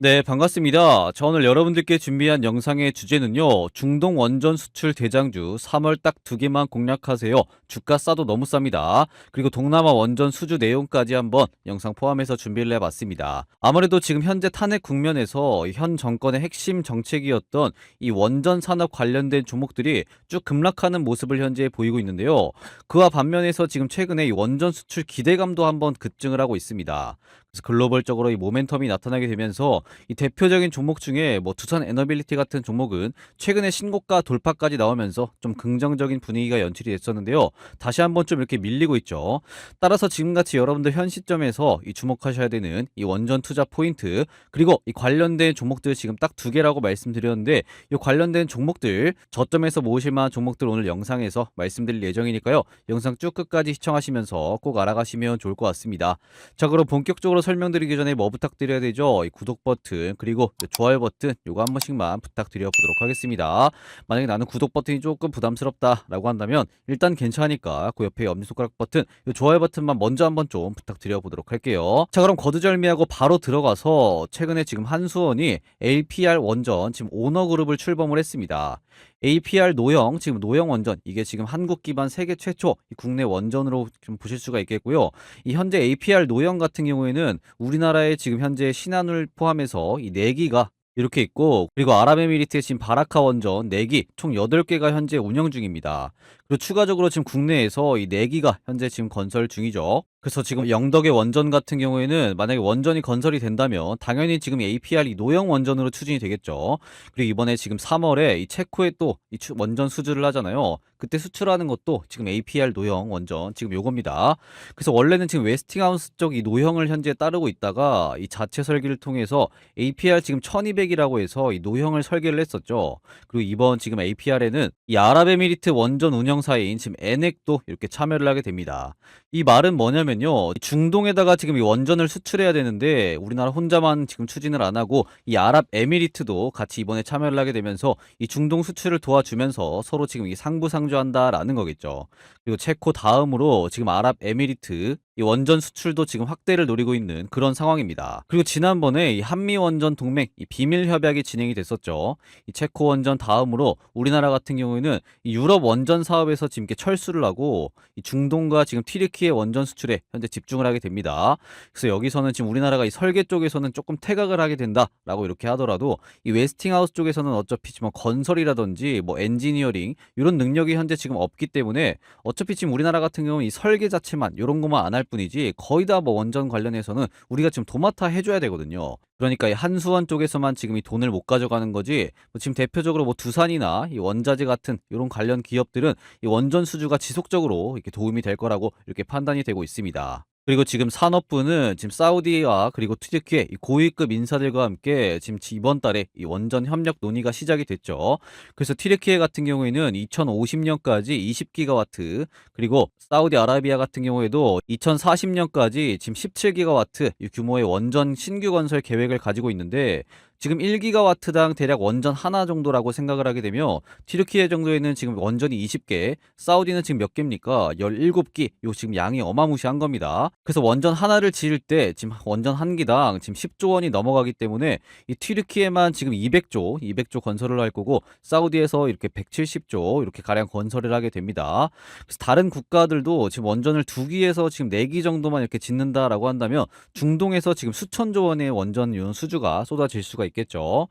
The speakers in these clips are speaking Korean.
네, 반갑습니다. 저 오늘 여러분들께 준비한 영상의 주제는요, 중동 원전 수출 대장주 3월 딱 두 개만 공략하세요. 주가 싸도 너무 쌉니다. 그리고 동남아 원전 수주 내용까지 한번 영상 포함해서 준비를 해봤습니다. 아무래도 지금 현재 탄핵 국면에서 현 정권의 핵심 정책이었던 이 원전 산업 관련된 종목들이 쭉 급락하는 모습을 현재 보이고 있는데요. 그와 반면에서 지금 최근에 이 원전 수출 기대감도 한번 급증을 하고 있습니다. 글로벌적으로 이 모멘텀이 나타나게 되면서 이 대표적인 종목 중에 뭐 두산 에너빌리티 같은 종목은 최근에 신고가 돌파까지 나오면서 좀 긍정적인 분위기가 연출이 됐었는데요. 다시 한번 좀 이렇게 밀리고 있죠. 따라서 지금같이 여러분들 현 시점에서 이 주목하셔야 되는 이 원전 투자 포인트 그리고 이 관련된 종목들 지금 딱 두 개라고 말씀드렸는데 이 관련된 종목들 저점에서 모으실 만한 종목들 오늘 영상에서 말씀드릴 예정이니까요. 영상 쭉 끝까지 시청하시면서 꼭 알아가시면 좋을 것 같습니다. 자 그럼 본격적으로 설명드리기 전에 뭐 부탁드려야 되죠? 이 구독 버튼 그리고 좋아요 버튼 요거 한 번씩만 부탁드려 보도록 하겠습니다. 만약에 나는 구독 버튼이 조금 부담스럽다라고 한다면 일단 괜찮으니까 그 옆에 엄지손가락 버튼 요 좋아요 버튼만 먼저 한번 좀 부탁드려 보도록 할게요. 자 그럼 거두절미하고 바로 들어가서 최근에 지금 한수원이 LPR 원전 지금 오너 그룹을 출범을 했습니다. APR 노영 지금 노영 원전 이게 지금 한국 기반 세계 최초 이 국내 원전으로 좀 보실 수가 있겠고요. 이 현재 APR 노영 같은 경우에는 우리나라의 지금 현재 신한울 포함해서 이 4기가 이렇게 있고 그리고 아랍에미리트의 지금 바라카 원전 4기 총 8개가 현재 운영 중입니다. 그리고 추가적으로 지금 국내에서 이 4기가 현재 지금 건설 중이죠. 그래서 지금 영덕의 원전 같은 경우에는 만약에 원전이 건설이 된다면 당연히 지금 APR 이 노영 원전으로 추진이 되겠죠. 그리고 이번에 지금 3월에 이 체코에 또 이 원전 수주를 하잖아요. 그때 수출하는 것도 지금 APR 노영 원전 지금 요겁니다. 그래서 원래는 지금 웨스팅하우스 쪽 이 노형을 현재 따르고 있다가 이 자체 설계를 통해서 APR 지금 1200이라고 해서 이 노형을 설계를 했었죠. 그리고 이번 지금 APR에는 이 아랍에미리트 원전 운영 사인 지금 에넥도 이렇게 참여를 하게 됩니다. 이 말은 뭐냐면요. 중동에다가 지금 이 원전을 수출해야 되는데 우리나라 혼자만 지금 추진을 안 하고 이 아랍에미리트도 같이 이번에 참여를 하게 되면서 이 중동 수출을 도와주면서 서로 지금 이 상부상조한다라는 거겠죠. 그리고 체코 다음으로 지금 아랍에미리트 이 원전 수출도 지금 확대를 노리고 있는 그런 상황입니다. 그리고 지난번에 이 한미 원전 동맹 이 비밀 협약이 진행이 됐었죠. 이 체코 원전 다음으로 우리나라 같은 경우에는 이 유럽 원전 사업에서 지금 이렇게 철수를 하고 이 중동과 지금 튀르키예 원전 수출에 현재 집중을 하게 됩니다. 그래서 여기서는 지금 우리나라가 이 설계 쪽에서는 조금 태각을 하게 된다라고 이렇게 하더라도 이 웨스팅하우스 쪽에서는 어차피 지금 건설이라든지 뭐 엔지니어링 이런 능력이 현재 지금 없기 때문에 어차피 지금 우리나라 같은 경우는 이 설계 자체만 이런 것만 안 할 뿐이지 거의 다 뭐 원전 관련해서는 우리가 지금 도맡아 해줘야 되거든요. 그러니까 이 한수원 쪽에서만 지금 이 돈을 못 가져가는 거지 뭐 지금 대표적으로 뭐 두산이나 이 원자재 같은 이런 관련 기업들은 이 원전 수주가 지속적으로 이렇게 도움이 될 거라고 이렇게 판단이 되고 있습니다. 그리고 지금 산업부는 지금 사우디와 그리고 이 고위급 인사들과 함께 지금 이번 달에 이 원전 협력 논의가 시작이 됐죠. 그래서 튀르키예 같은 경우에는 2050년까지 20기가와트 그리고 사우디아라비아 같은 경우에도 2040년까지 지금 17기가와트 규모의 원전 신규 건설 계획을 가지고 있는데 지금 1기가와트당 대략 원전 하나 정도라고 생각을 하게 되면 튀르키예 정도에는 지금 원전이 20개, 사우디는 지금 몇 개입니까? 17기. 요 지금 양이 어마무시한 겁니다. 그래서 원전 하나를 지을 때 지금 원전 한 기당 지금 10조 원이 넘어가기 때문에 이 튀르키예만 지금 200조, 200조 건설을 할 거고 사우디에서 이렇게 170조 이렇게 가량 건설을 하게 됩니다. 그래서 다른 국가들도 지금 원전을 두 기에서 지금 네기 정도만 이렇게 짓는다라고 한다면 중동에서 지금 수천조 원의 원전 수주가 쏟아질 수가 있겠죠.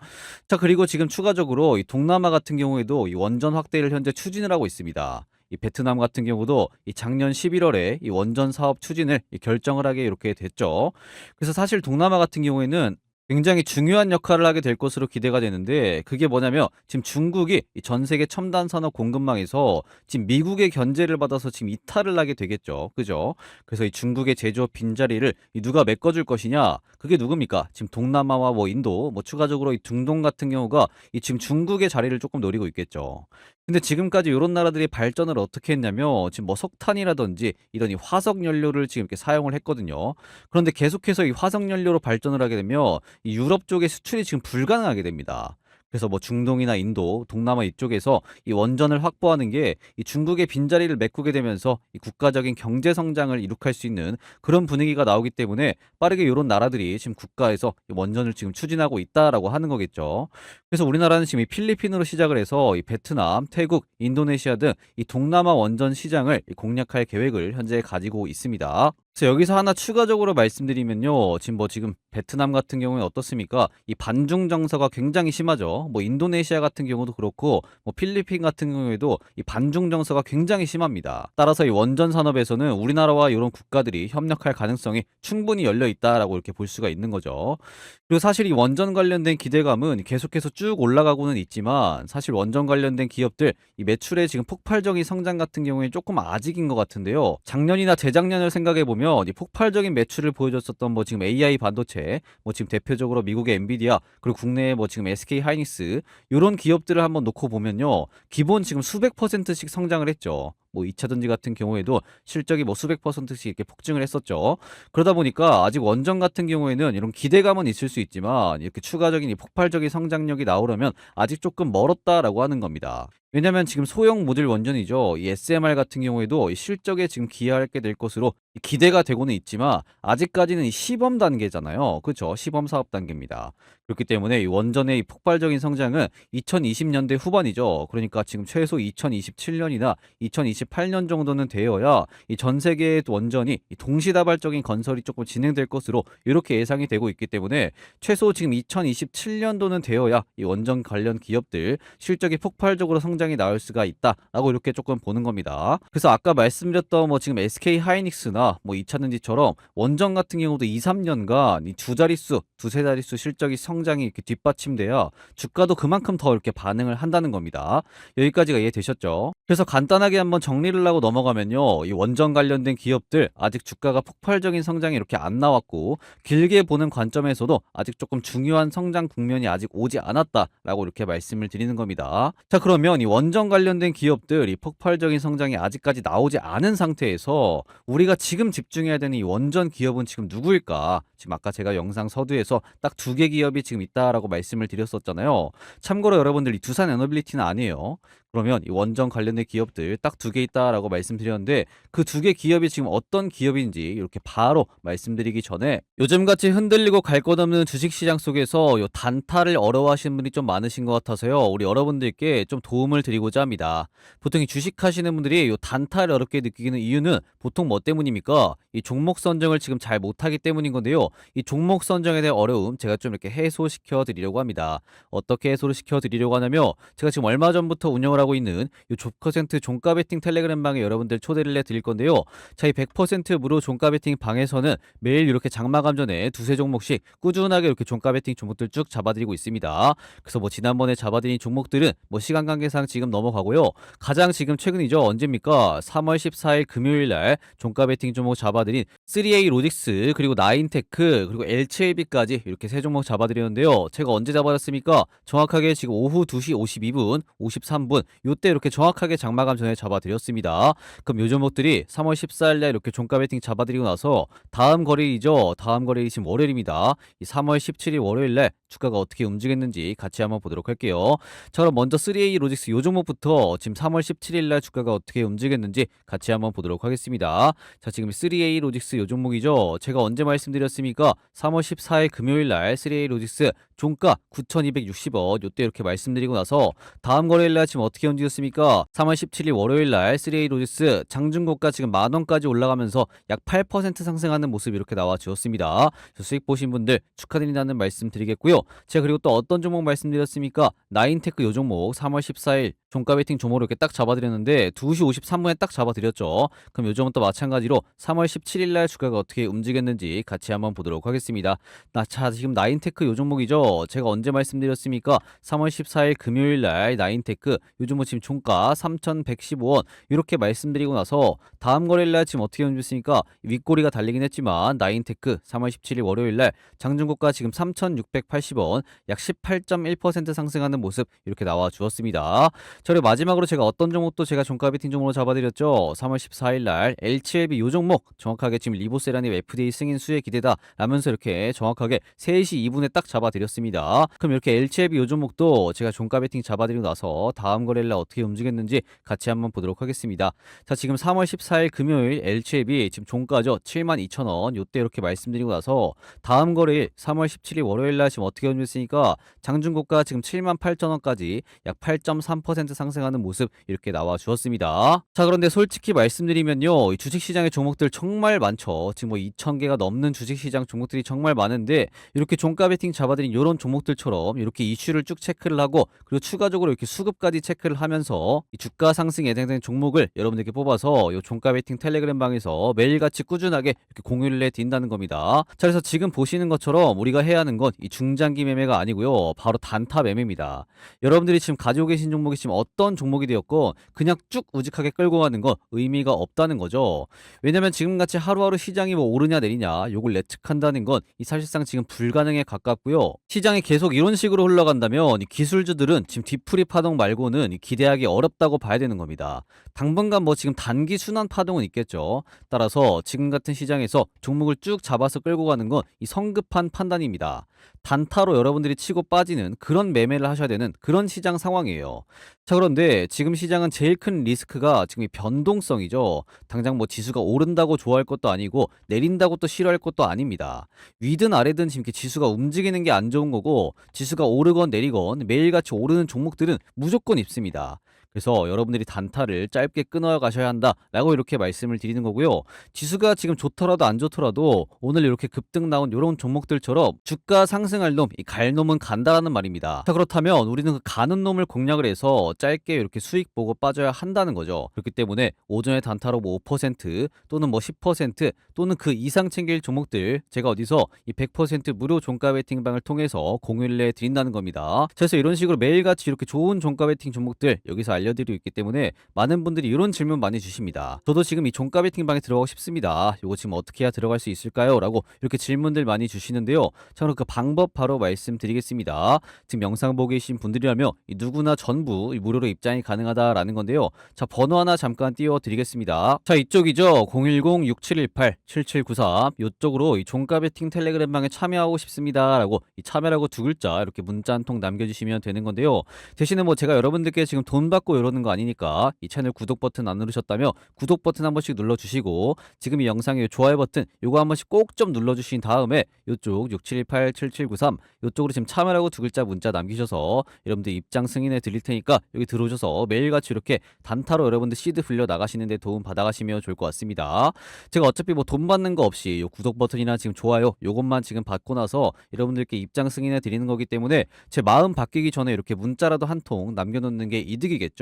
자, 그리고 지금 추가적으로 이 동남아 같은 경우에도 이 원전 확대를 현재 추진을 하고 있습니다. 이 베트남 같은 경우도 이 작년 11월에 이 원전 사업 추진을 이 결정을 하게 이렇게 됐죠. 그래서 사실 동남아 같은 경우에는 굉장히 중요한 역할을 하게 될 것으로 기대가 되는데 그게 뭐냐면 지금 중국이 이전 세계 첨단 산업 공급망에서 지금 미국의 견제를 받아서 지금 이탈을 하게 되겠죠. 그죠? 그래서 이 중국의 제조업 빈자리를 이 누가 메꿔줄 것이냐? 그게 누굽니까? 지금 동남아와 뭐 인도, 뭐 추가적으로 이 중동 같은 경우가 이 지금 중국의 자리를 조금 노리고 있겠죠. 근데 지금까지 이런 나라들이 발전을 어떻게 했냐면 지금 뭐 석탄이라든지 이런 이 화석 연료를 지금 이렇게 사용을 했거든요. 그런데 계속해서 이 화석 연료로 발전을 하게 되면 이 유럽 쪽의 수출이 지금 불가능하게 됩니다. 그래서 뭐 중동이나 인도, 동남아 이쪽에서 이 원전을 확보하는 게 이 중국의 빈자리를 메꾸게 되면서 이 국가적인 경제 성장을 이룩할 수 있는 그런 분위기가 나오기 때문에 빠르게 이런 나라들이 지금 국가에서 이 원전을 지금 추진하고 있다라고 하는 거겠죠. 그래서 우리나라는 지금 이 필리핀으로 시작을 해서 이 베트남, 태국, 인도네시아 등 이 동남아 원전 시장을 이 공략할 계획을 현재 가지고 있습니다. 그래서 여기서 하나 추가적으로 말씀드리면요. 지금 뭐 지금 베트남 같은 경우에 어떻습니까? 이 반중 정서가 굉장히 심하죠. 뭐 인도네시아 같은 경우도 그렇고 뭐 필리핀 같은 경우에도 이 반중 정서가 굉장히 심합니다. 따라서 이 원전 산업에서는 우리나라와 이런 국가들이 협력할 가능성이 충분히 열려 있다라고 이렇게 볼 수가 있는 거죠. 그리고 사실 이 원전 관련된 기대감은 계속해서 쭉 올라가고는 있지만 사실 원전 관련된 기업들 이 매출의 지금 폭발적인 성장 같은 경우에 조금 아직인 것 같은데요. 작년이나 재작년을 생각해 보면 이 폭발적인 매출을 보여줬었던 뭐 지금 AI 반도체, 뭐 지금 대표적으로 미국의 엔비디아 그리고 국내에 뭐 지금 SK 하이닉스 이런 기업들을 한번 놓고 보면요. 기본 지금 수백 퍼센트씩 성장을 했죠. 뭐 2차 전지 같은 경우에도 실적이 뭐 수백 퍼센트씩 이렇게 폭증을 했었죠. 그러다 보니까 아직 원전 같은 경우에는 이런 기대감은 있을 수 있지만 이렇게 추가적인 이 폭발적인 성장력이 나오려면 아직 조금 멀었다라고 하는 겁니다. 왜냐면 지금 소형 모듈 원전이죠. 이 SMR 같은 경우에도 이 실적에 지금 기여하게 될 것으로 이 기대가 되고는 있지만 아직까지는 이 시범 단계잖아요. 그렇죠? 시범 사업 단계입니다. 그렇기 때문에 이 원전의 이 폭발적인 성장은 2020년대 후반이죠. 그러니까 지금 최소 2027년이나 2028년 정도는 되어야 이 전 세계의 원전이 이 동시다발적인 건설이 조금 진행될 것으로 이렇게 예상이 되고 있기 때문에 최소 지금 2027년도는 되어야 이 원전 관련 기업들 실적이 폭발적으로 성장이 나올 수가 있다라고 이렇게 조금 보는 겁니다. 그래서 아까 말씀드렸던 뭐 지금 SK 하이닉스나 뭐 2차전지처럼 원전 같은 경우도 2, 3년간 이두 자릿수, 두세 자릿수 실적이 성장이 이렇게 뒷받침돼야 주가도 그만큼 더 이렇게 반응을 한다는 겁니다. 여기까지가 이해되셨죠? 그래서 간단하게 한번 정리를 하고 넘어가면요. 이 원전 관련된 기업들 아직 주가가 폭발적인 성장이 이렇게 안 나왔고 길게 보는 관점에서도 아직 조금 중요한 성장 국면이 아직 오지 않았다라고 이렇게 말씀을 드리는 겁니다. 자, 그러면 이 원전 관련된 기업들 이 폭발적인 성장이 아직까지 나오지 않은 상태에서 우리가 지금 집중해야 되는 이 원전 기업은 지금 누구일까? 지금 아까 제가 영상 서두에서 딱 두 개 기업이 지금 있다라고 말씀을 드렸었잖아요. 참고로 여러분들 이 두산 에너빌리티는 아니에요. 그러면 이 원전 관련된 기업들 딱 두 개 있다라고 말씀드렸는데 그 두 개 기업이 지금 어떤 기업인지 이렇게 바로 말씀드리기 전에 요즘같이 흔들리고 갈 것 없는 주식시장 속에서 요 단타를 어려워하시는 분이 좀 많으신 것 같아서요. 우리 여러분들께 좀 도움을 드리고자 합니다. 보통 이 주식하시는 분들이 요 단타를 어렵게 느끼는 이유는 보통 뭐 때문입니까? 이 종목 선정을 지금 잘 못하기 때문인 건데요. 이 종목 선정에 대한 어려움 제가 좀 이렇게 해소시켜 드리려고 합니다. 어떻게 해소를 시켜 드리려고 하냐면 제가 지금 얼마 전부터 운영을 하고 있는 이 조퍼센트 종가 베팅 텔레그램 방에 여러분들 초대를 해 드릴 건데요. 자, 이 100% 무료 종가 베팅 방에서는 매일 이렇게 장마감 전에 두세 종목씩 꾸준하게 이렇게 종가 베팅 종목들 쭉 잡아드리고 있습니다. 그래서 뭐 지난번에 잡아드린 종목들은 뭐 시간 관계상 지금 넘어가고요. 가장 지금 최근이죠. 언제입니까? 3월 14일 금요일 날 종가 베팅 종목 잡아드린 3A 로직스 그리고 나인테크 그리고 LCLB까지 이렇게 세 종목 잡아드렸는데요. 제가 언제 잡아드렸습니까? 정확하게 지금 오후 2시 52분, 53분 요때 이렇게 정확하게 장마감 전에 잡아드렸습니다. 그럼 요 종목들이 3월 14일 날 이렇게 종가 베팅 잡아드리고 나서 다음 거래일이죠. 다음 거래일이 지금 월요일입니다. 이 3월 17일 월요일 날 주가가 어떻게 움직였는지 같이 한번 보도록 할게요. 자 그럼 먼저 3A 로직스 요 종목부터 지금 3월 17일 날 주가가 어떻게 움직였는지 같이 한번 보도록 하겠습니다. 자 지금 3A 로직스 요 종목이죠. 제가 언제 말씀드렸습니까? 3월 14일 금요일 날 3A 로직스 종가 9,260원 요때 이렇게 말씀드리고 나서 다음 거래일 날 지금 어떻게 움직였습니까? 3월 17일 월요일 날 3A 로직스 장중고가 지금 만 원까지 올라가면서 약 8% 상승하는 모습 이렇게 나와 주었습니다. 수익 보신 분들 축하드린다는 말씀 드리겠고요. 제가 그리고 또 어떤 종목 말씀드렸습니까? 나인테크 요 종목 3월 14일 종가 베팅 종목으로 이렇게 딱 잡아드렸는데 2시 53분에 딱 잡아드렸죠. 그럼 요 종목도 마찬가지로 3월 17일 날 주가가 어떻게 움직였는지 같이 한번 보도록 하겠습니다. 나, 자, 지금 나인테크 요 종목이죠. 제가 언제 말씀드렸습니까? 3월 14일 금요일 날 나인테크 요 종목 지금 종가 3,115원 이렇게 말씀드리고 나서 다음 거래일 날 지금 어떻게 움직였습니까? 윗꼬리가 달리긴 했지만 나인테크 3월 17일 월요일 날 장중고가 지금 3,680원 약 18.1% 상승하는 모습 이렇게 나와 주었습니다. 저희 마지막으로 제가 어떤 종목도 제가 종가 베팅 종목으로 잡아드렸죠. 3월 14일 날 LCLB 요 종목 정확하게 지금 리보세라님 FDA 승인 수혜 기대다 라면서 이렇게 정확하게 3시 2분에 딱 잡아드렸 습니다. 그럼 이렇게 LCLB 요 종목도 제가 종가 베팅 잡아드리고 나서 다음 거래일 날 어떻게 움직였는지 같이 한번 보도록 하겠습니다. 자 지금 3월 14일 금요일 LCLB 지금 종가죠. 72,000원 요때 이렇게 말씀드리고 나서 다음 거래일 3월 17일 월요일 날 지금 어떻게 움직였으니까 장중고가 지금 78,000원까지 약 8.3% 상승하는 모습 이렇게 나와 주었습니다. 자, 그런데 솔직히 말씀드리면요. 이 주식시장의 종목들 정말 많죠. 지금 뭐 2,000개가 넘는 주식시장 종목들이 정말 많은데 이렇게 종가 베팅 잡아드린 이런 종목들처럼 이렇게 이슈를 쭉 체크를 하고 그리고 추가적으로 이렇게 수급까지 체크를 하면서 이 주가 상승 예상된 종목을 여러분들께 뽑아서 이 종가 베팅 텔레그램 방에서 매일같이 꾸준하게 이렇게 공유를 해 드린다는 겁니다. 자, 그래서 지금 보시는 것처럼 우리가 해야 하는 건 이 중장기 매매가 아니고요. 바로 단타 매매입니다. 여러분들이 지금 가지고 계신 종목이 지금 어떤 종목이 되었건 그냥 쭉 우직하게 끌고 가는 건 의미가 없다는 거죠. 왜냐면 지금같이 하루하루 시장이 뭐 오르냐 내리냐 요걸 예측한다는 건 이 사실상 지금 불가능에 가깝고요. 시장이 계속 이런 식으로 흘러간다면 이 기술주들은 지금 뒤풀이 파동 말고는 이 기대하기 어렵다고 봐야 되는 겁니다. 당분간 뭐 지금 단기 순환 파동은 있겠죠. 따라서 지금 같은 시장에서 종목을 쭉 잡아서 끌고 가는 건 이 성급한 판단입니다. 단타로 여러분들이 치고 빠지는 그런 매매를 하셔야 되는 그런 시장 상황이에요. 자, 그런데 지금 시장은 제일 큰 리스크가 지금 이 변동성이죠. 당장 뭐 지수가 오른다고 좋아할 것도 아니고 내린다고 또 싫어할 것도 아닙니다. 위든 아래든 지금 이렇게 지수가 움직이는 게 안 좋은 거고 지수가 오르건 내리건 매일같이 오르는 종목들은 무조건 있습니다. 그래서 여러분들이 단타를 짧게 끊어 가셔야 한다라고 이렇게 말씀을 드리는 거고요. 지수가 지금 좋더라도 안 좋더라도 오늘 이렇게 급등 나온 이런 종목들처럼 주가 상승할 놈, 이 갈 놈은 간다라는 말입니다. 자 그렇다면 우리는 그 가는 놈을 공략을 해서 짧게 이렇게 수익 보고 빠져야 한다는 거죠. 그렇기 때문에 오전에 단타로 뭐 5% 또는 뭐 10% 또는 그 이상 챙길 종목들 제가 어디서 이 100% 무료 종가 베팅방을 통해서 공유를 해 드린다는 겁니다. 그래서 이런 식으로 매일같이 이렇게 좋은 종가 베팅 종목들 여기서 알려드리고 있기 때문에 많은 분들이 이런 질문 많이 주십니다. 저도 지금 이 종가 베팅방에 들어가고 싶습니다. 이거 지금 어떻게 해야 들어갈 수 있을까요? 라고 이렇게 질문들 많이 주시는데요. 자 그럼 그 방법 바로 말씀드리겠습니다. 지금 영상 보고 계신 분들이라면 이 누구나 전부 이 무료로 입장이 가능하다라는 건데요. 자 번호 하나 잠깐 띄워드리겠습니다. 자 이쪽이죠. 010-6718-7793 이쪽으로 이 종가 베팅 텔레그램 방에 참여하고 싶습니다 라고 이 참여라고 두 글자 이렇게 문자 한 통 남겨주시면 되는 건데요. 대신에 뭐 제가 여러분들께 지금 돈 받고 이러는 거 아니니까 이 채널 구독 버튼 안 누르셨다면 구독 버튼 한 번씩 눌러주시고 지금 이 영상의 좋아요 버튼 요거 한 번씩 꼭 좀 눌러주신 다음에 요쪽 6718-7793 요쪽으로 지금 참여라고 두 글자 문자 남기셔서 여러분들 입장 승인해 드릴 테니까 여기 들어오셔서 매일같이 이렇게 단타로 여러분들 시드 불려 나가시는데 도움 받아가시면 좋을 것 같습니다. 제가 어차피 뭐 돈 받는 거 없이 요 구독 버튼이나 지금 좋아요 요것만 지금 받고 나서 여러분들께 입장 승인해 드리는 거기 때문에 제 마음 바뀌기 전에 이렇게 문자라도 한 통 남겨놓는 게 이득이겠죠.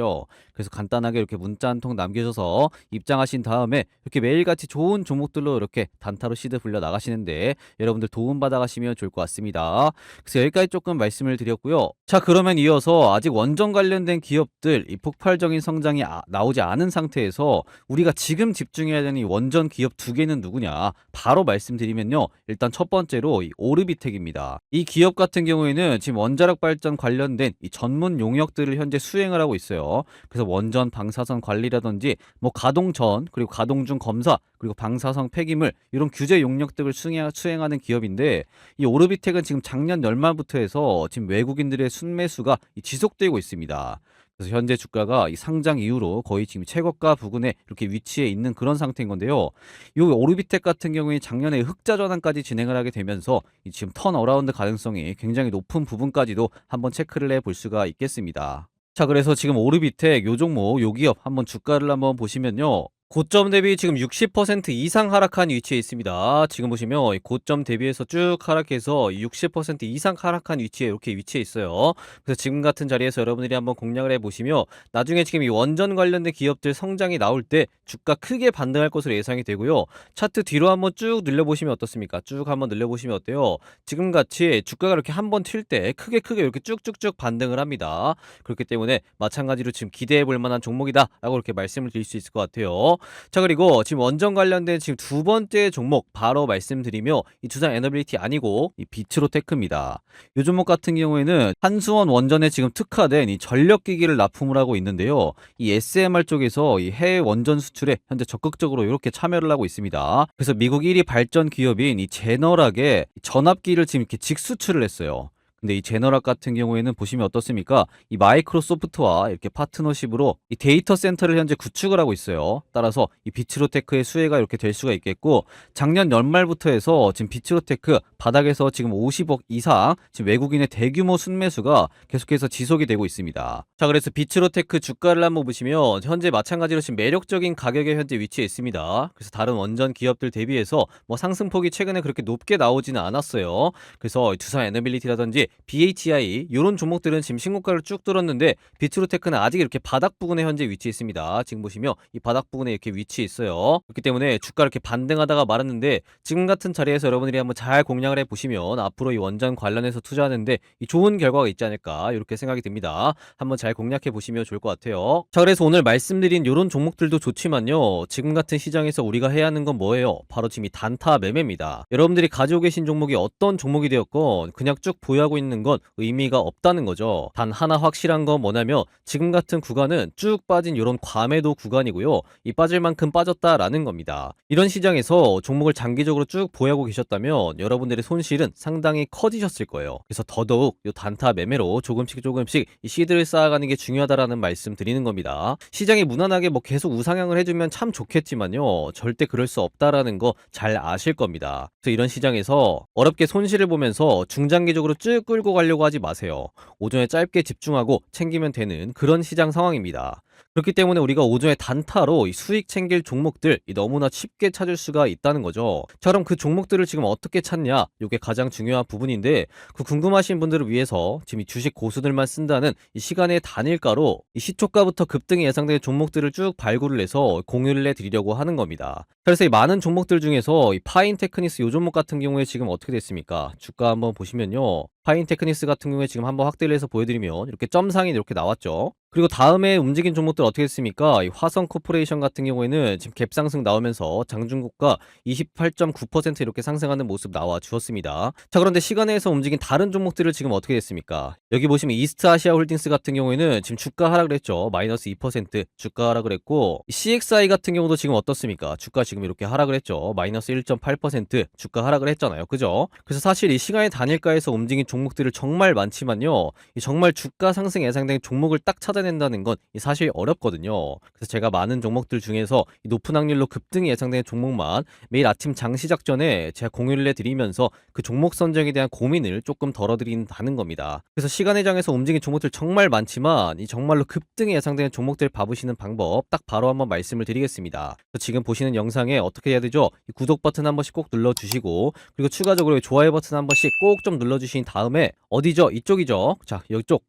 그래서 간단하게 이렇게 문자 한 통 남겨줘서 입장하신 다음에 이렇게 매일같이 좋은 종목들로 이렇게 단타로 시드 불려 나가시는데 여러분들 도움 받아 가시면 좋을 것 같습니다. 그래서 여기까지 조금 말씀을 드렸고요. 자 그러면 이어서 아직 원전 관련된 기업들 이 폭발적인 성장이 아- 나오지 않은 상태에서 우리가 지금 집중해야 되는 이 원전 기업 두 개는 누구냐 바로 말씀드리면요. 일단 첫 번째로 이 오르비텍입니다. 이 기업 같은 경우에는 지금 원자력 발전 관련된 이 전문 용역들을 현재 수행을 하고 있어요. 그래서 원전 방사선 관리라든지 뭐 가동 전 그리고 가동 중 검사 그리고 방사성 폐기물 이런 규제 용역들을 수행- 수행하는 기업인데 이 오르비텍은 지금 작년 연말부터 해서 지금 외국인들의 순매수가 이 지속되고 있습니다. 그래서 현재 주가가 이 상장 이후로 거의 지금 최고가 부근에 이렇게 위치해 있는 그런 상태인 건데요. 이 오르비텍 같은 경우에 작년에 흑자 전환까지 진행을 하게 되면서 이 지금 턴 어라운드 가능성이 굉장히 높은 부분까지도 한번 체크를 해 볼 수가 있겠습니다. 자, 그래서 지금 오르비텍 요 종목 요 기업 한번 주가를 한번 보시면요. 고점 대비 지금 60% 이상 하락한 위치에 있습니다. 지금 보시면 이 고점 대비해서 쭉 하락해서 60% 이상 하락한 위치에 이렇게 위치해 있어요. 그래서 지금 같은 자리에서 여러분들이 한번 공략을 해보시면 나중에 지금 이 원전 관련된 기업들 성장이 나올 때 주가 크게 반등할 것으로 예상이 되고요. 차트 뒤로 한번 쭉 늘려보시면 어떻습니까? 쭉 한번 늘려보시면 어때요? 지금 같이 주가가 이렇게 한번 튈 때 크게 크게 이렇게 쭉쭉쭉 반등을 합니다. 그렇기 때문에 마찬가지로 지금 기대해 볼 만한 종목이다라고 이렇게 말씀을 드릴 수 있을 것 같아요. 자 그리고 지금 원전 관련된 지금 두 번째 종목 바로 말씀드리며 이 두산 에너빌리티 아니고 이 비트로테크입니다. 이 종목 같은 경우에는 한수원 원전에 지금 특화된 이 전력기기를 납품을 하고 있는데요. 이 SMR 쪽에서 이 해외 원전 수출에 현재 적극적으로 이렇게 참여를 하고 있습니다. 그래서 미국 1위 발전 기업인 이 제너락에 전압기를 지금 이렇게 직수출을 했어요. 근데 이 제너락 같은 경우에는 보시면 어떻습니까? 이 마이크로소프트와 이렇게 파트너십으로 이 데이터 센터를 현재 구축을 하고 있어요. 따라서 이 비츠로테크의 수혜가 이렇게 될 수가 있겠고 작년 연말부터 해서 지금 비츠로테크 바닥에서 지금 50억 이상 지금 외국인의 대규모 순매수가 계속해서 지속이 되고 있습니다. 자, 그래서 비츠로테크 주가를 한번 보시면 현재 마찬가지로 지금 매력적인 가격에 현재 위치해 있습니다. 그래서 다른 원전 기업들 대비해서 뭐 상승폭이 최근에 그렇게 높게 나오지는 않았어요. 그래서 두산 에너빌리티라든지 BHI 이런 종목들은 지금 신고가를 쭉 뚫었는데 비트로테크는 아직 이렇게 바닥 부근에 현재 위치해 있습니다. 지금 보시면 이 바닥 부근에 이렇게 위치해 있어요. 그렇기 때문에 주가 이렇게 반등하다가 말았는데 지금 같은 자리에서 여러분들이 한번 잘 공략을 해 보시면 앞으로 이 원전 관련해서 투자하는데 이 좋은 결과가 있지 않을까 이렇게 생각이 듭니다. 한번 잘 공략해 보시면 좋을 것 같아요. 자 그래서 오늘 말씀드린 이런 종목들도 좋지만요. 지금 같은 시장에서 우리가 해야 하는 건 뭐예요? 바로 지금 이 단타 매매입니다. 여러분들이 가지고 계신 종목이 어떤 종목이 되었건 그냥 쭉 보유하고 있는 건 의미가 없다는 거죠. 단 하나 확실한 건 뭐냐면 지금 같은 구간은 쭉 빠진 이런 과매도 구간이고요. 이 빠질 만큼 빠졌다라는 겁니다. 이런 시장에서 종목을 장기적으로 쭉 보유하고 계셨다면 여러분들의 손실은 상당히 커지셨을 거예요. 그래서 더더욱 이 단타 매매로 조금씩 조금씩 이 시드를 쌓아가는 게 중요하다라는 말씀 드리는 겁니다. 시장이 무난하게 뭐 계속 우상향을 해주면 참 좋겠지만요. 절대 그럴 수 없다라는 거 잘 아실 겁니다. 그래서 이런 시장에서 어렵게 손실을 보면서 중장기적으로 쭉 끌고 가려고 하지 마세요. 오전에 짧게 집중하고 챙기면 되는 그런 시장 상황입니다. 그렇기 때문에 우리가 오전에 단타로 이 수익 챙길 종목들 이 너무나 쉽게 찾을 수가 있다는 거죠. 자, 그럼 그 종목들을 지금 어떻게 찾냐? 이게 가장 중요한 부분인데 그 궁금하신 분들을 위해서 지금 이 주식 고수들만 쓴다는 이 시간의 단일가로 이 시초가부터 급등이 예상되는 종목들을 쭉 발굴을 해서 공유를 해드리려고 하는 겁니다. 그래서 이 많은 종목들 중에서 이 파인 테크니스 요 종목 같은 경우에 지금 어떻게 됐습니까? 주가 한번 보시면요. 파인 테크니스 같은 경우에 지금 한번 확대를 해서 보여드리면 이렇게 점상이 이렇게 나왔죠. 그리고 다음에 움직인 종목들 어떻게 됐습니까? 이 화성 코퍼레이션 같은 경우에는 지금 갭 상승 나오면서 장중고가 28.9% 이렇게 상승하는 모습 나와 주었습니다. 자, 그런데 시간에서 움직인 다른 종목들을 지금 어떻게 됐습니까? 여기 보시면 이스트 아시아 홀딩스 같은 경우에는 지금 주가 하락을 했죠. 마이너스 2% 주가 하락을 했고 CXI 같은 경우도 지금 어떻습니까? 주가 지금 이렇게 하락을 했죠. 마이너스 1.8% 주가 하락을 했잖아요. 그죠? 그래서 사실 이 시간의 단일가에서 움직인 종목들을 정말 많지만요. 이 정말 주가 상승 예상된 종목을 딱 찾아 낸다는 건 사실 어렵거든요. 그래서 제가 많은 종목들 중에서 이 높은 확률로 급등이 예상되는 종목만 매일 아침 장 시작 전에 제가 공유를 해드리면서 그 종목 선정에 대한 고민을 조금 덜어드린다는 겁니다. 그래서 시간의 장에서 움직인 종목들 정말 많지만 이 정말로 급등이 예상되는 종목들 봐보시는 방법 딱 바로 한번 말씀을 드리겠습니다. 지금 보시는 영상에 어떻게 해야 되죠? 이 구독 버튼 한 번씩 꼭 눌러주시고 그리고 추가적으로 이 좋아요 버튼 한 번씩 꼭 좀 눌러주신 다음에 어디죠? 이쪽이죠? 자, 이쪽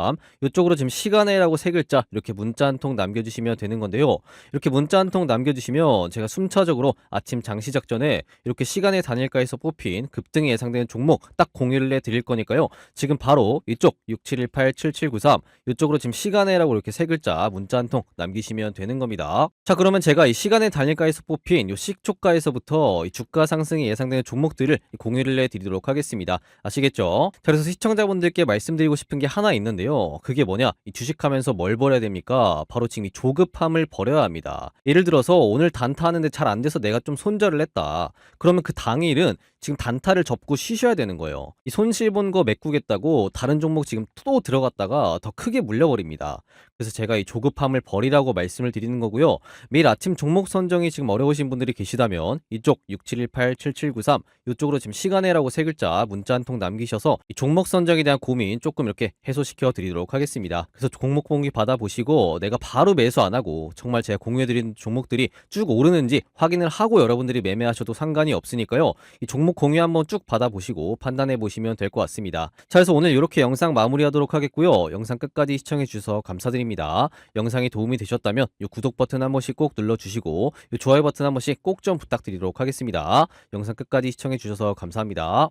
010-6718-7793 이쪽으로 지금 시간에라고 세 글자 이렇게 문자 한 통 남겨주시면 되는 건데요. 이렇게 문자 한 통 남겨주시면 제가 순차적으로 아침 장 시작 전에 이렇게 시간의 단일가에서 뽑힌 급등이 예상되는 종목 딱 공유를 해드릴 거니까요. 지금 바로 이쪽 6718-7793 이쪽으로 지금 시간에라고 이렇게 세 글자 문자 한 통 남기시면 되는 겁니다. 자 그러면 제가 이 시간의 단일가에서 뽑힌 이 시초가에서부터 이 주가 상승이 예상되는 종목들을 공유를 해드리도록 하겠습니다. 아시겠죠? 자, 그래서 시청자분들께 말씀드리고 싶은 게 하나 있는데요. 그게 뭐냐? 이 주식하면서 뭘 버려야 됩니까? 바로 지금 이 조급함을 버려야 합니다. 예를 들어서 오늘 단타 하는데 잘 안 돼서 내가 좀 손절을 했다. 그러면 그 당일은 지금 단타를 접고 쉬셔야 되는 거예요. 이 손실 본 거 메꾸겠다고 다른 종목 지금 또 들어갔다가 더 크게 물려버립니다. 그래서 제가 이 조급함을 버리라고 말씀을 드리는 거고요. 매일 아침 종목 선정이 지금 어려우신 분들이 계시다면 이쪽 6718-7793 이쪽으로 지금 시간에라고 세 글자 문자 한 통 남기셔서 이 종목 선정에 대한 고민 조금 이렇게 해소시켜 드리도록 하겠습니다. 그래서 종목 봉기 받아보시고 내가 바로 매수 안 하고 정말 제가 공유해드린 종목들이 쭉 오르는지 확인을 하고 여러분들이 매매하셔도 상관이 없으니까요. 이 종목 공유 한번 쭉 받아보시고 판단해 보시면 될 것 같습니다. 자, 그래서 오늘 이렇게 영상 마무리하도록 하겠고요. 영상 끝까지 시청해 주셔서 감사드립 니다. 영상이 도움이 되셨다면 이 구독 버튼 한 번씩 꼭 눌러주시고 이 좋아요 버튼 한 번씩 꼭 좀 부탁드리도록 하겠습니다. 영상 끝까지 시청해 주셔서 감사합니다.